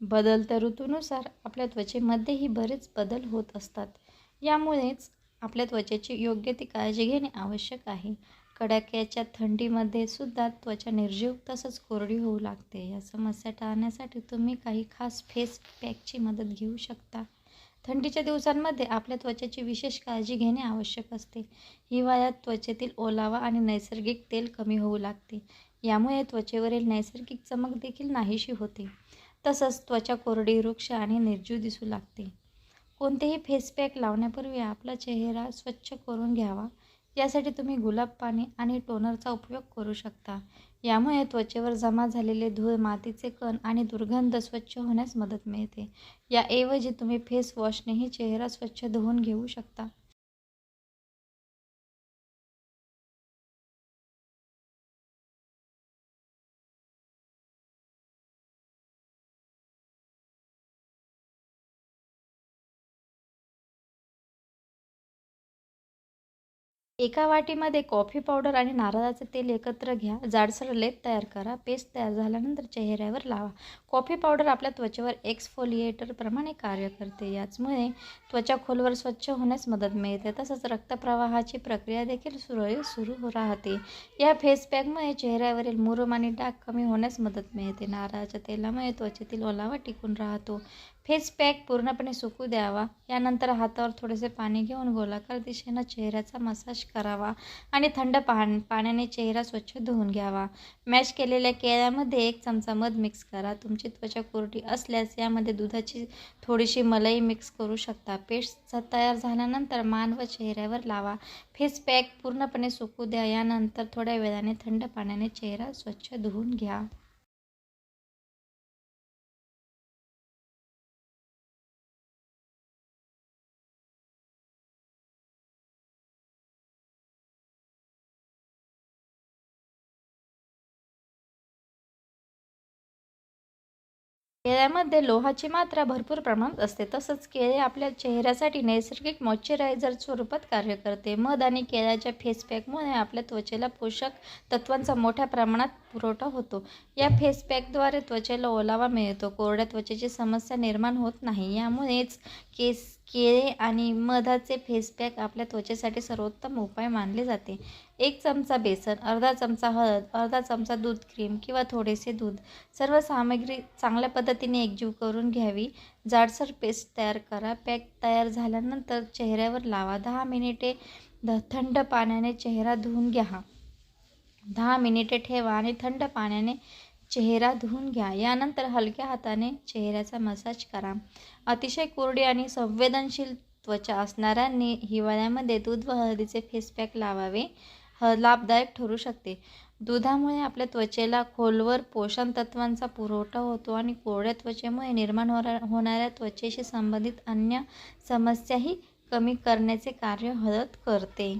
बदलत्या ऋतूनुसार आपल्या त्वचेमध्येही बरेच बदल होत असतात. यामुळेच आपल्या त्वचेची योग्य ती काळजी घेणे आवश्यक आहे. कडाक्याच्या थंडीमध्ये सुद्धा त्वचा निर्जीव तसंच कोरडी होऊ लागते. या समस्या टाळण्यासाठी तुम्ही काही खास फेस पॅकची मदत घेऊ शकता. थंडीच्या दिवसांमध्ये आपल्या त्वचेची विशेष काळजी घेणे आवश्यक असते. हिवाळ्यात त्वचेतील ओलावा आणि नैसर्गिक तेल कमी होऊ लागते. यामुळे त्वचेवरील नैसर्गिक चमक देखील नाहीशी होते. तसंच त्वचा कोरडी वृक्ष आणि निर्जीव दिसू लागते. कोणतेही फेस पॅक लावण्यापूर्वी आपला चेहरा स्वच्छ करून घ्यावा. यासाठी तुम्ही गुलाब पाणी आणि टोनरचा उपयोग करू शकता. यामुळे त्वचेवर जमा झालेले धूळ मातीचे कण आणि दुर्गंध स्वच्छ होण्यास मदत मिळते. याऐवजी तुम्ही फेस वॉशनेही चेहरा स्वच्छ धुवून घेऊ शकता. एका वाटीमध्ये कॉफी पावडर आणि नारळाचे तेल एकत्र घ्या. जाडसर लेप तयार करा. पेस्ट तयार झाल्यानंतर चेहऱ्यावर लावा. कॉफी पावडर आपल्या त्वचेवर एक्सफोलिएटरप्रमाणे कार्य करते. याचमुळे त्वचा खोलवर स्वच्छ होण्यास मदत मिळते. तसंच रक्तप्रवाहाची प्रक्रिया देखील सुरळीत सुरू राहते. या फेस पॅकमुळे चेहऱ्यावरील मुरुम आणि डाग कमी होण्यास मदत मिळते. नारळाच्या तेलामुळे त्वचेतील ओलावा टिकून राहतो. फेस पॅक पूर्णपणे सुकू द्यावा. यानंतर हातावर थोडेसे पाणी घेऊन गोलाकार दिशेनं चेहऱ्याचा मसाज करावा आणि थंड पा पाण्याने चेहरा स्वच्छ धुवून घ्यावा. मॅश केलेल्या केळ्यामध्ये एक चमचा मध मिक्स करा. तुमची त्वचा कोरडी असल्यास यामध्ये दुधाची थोडीशी मलाई मिक्स करू शकता. पेस्ट तयार झाल्यानंतर मान व चेहऱ्यावर लावा. फेस पॅक पूर्णपणे सुकू द्या. यानंतर थोड्या वेळाने थंड पाण्याने चेहरा स्वच्छ धुवून घ्या. केळ्यामध्ये लोहाची मात्रा भरपूर प्रमाणात असते. तसंच केळे आपल्या चेहऱ्यासाठी नैसर्गिक मॉइश्चरायझर स्वरूपात कार्य करते. मध आणि केळ्याच्या फेसपॅकमुळे आपल्या त्वचेला पोषक तत्वांचा मोठ्या प्रमाणात पुरवठा होतो. या फेसपॅकद्वारे त्वचेला ओलावा मिळतो. कोरड्या त्वचेची समस्या निर्माण होत नाही. यामुळेच केस केळे आणि मधाचे फेस पॅक आपल्या त्वचेसाठी सर्वोत्तम उपाय मानले जाते. एक चमचा बेसन अर्धा चमचा हळद अर्धा चमचा दूध क्रीम किंवा थोडेसे दूध. सर्व सामग्री चांगल्या पद्धतीने एकजीव करून घ्यावी. जाडसर पेस्ट तयार करा. पॅक तयार झाल्यानंतर चेहऱ्यावर लावा. दहा मिनिटे ध थंड पाण्याने चेहरा धुवून घ्या. दहा मिनिटे ठेवा आणि थंड पाण्याने चेहरा धुवून घ्या. यानंतर हलक्या हाताने चेहऱ्याचा मसाज करा. अतिशय कोरडी आणि संवेदनशील त्वचा असणाऱ्यांनी हिवाळ्यामध्ये दूध व हळदीचे फेसपॅक लावावे. ह लाभदायक ठरू शकते. दुधामुळे आपल्या त्वचेला खोलवर पोषण तत्वांचा पुरवठा होतो आणि कोरड्या त्वचेमुळे निर्माण होणार होणाऱ्या त्वचेशी संबंधित अन्य समस्याही कमी करण्याचे कार्य हळद करते.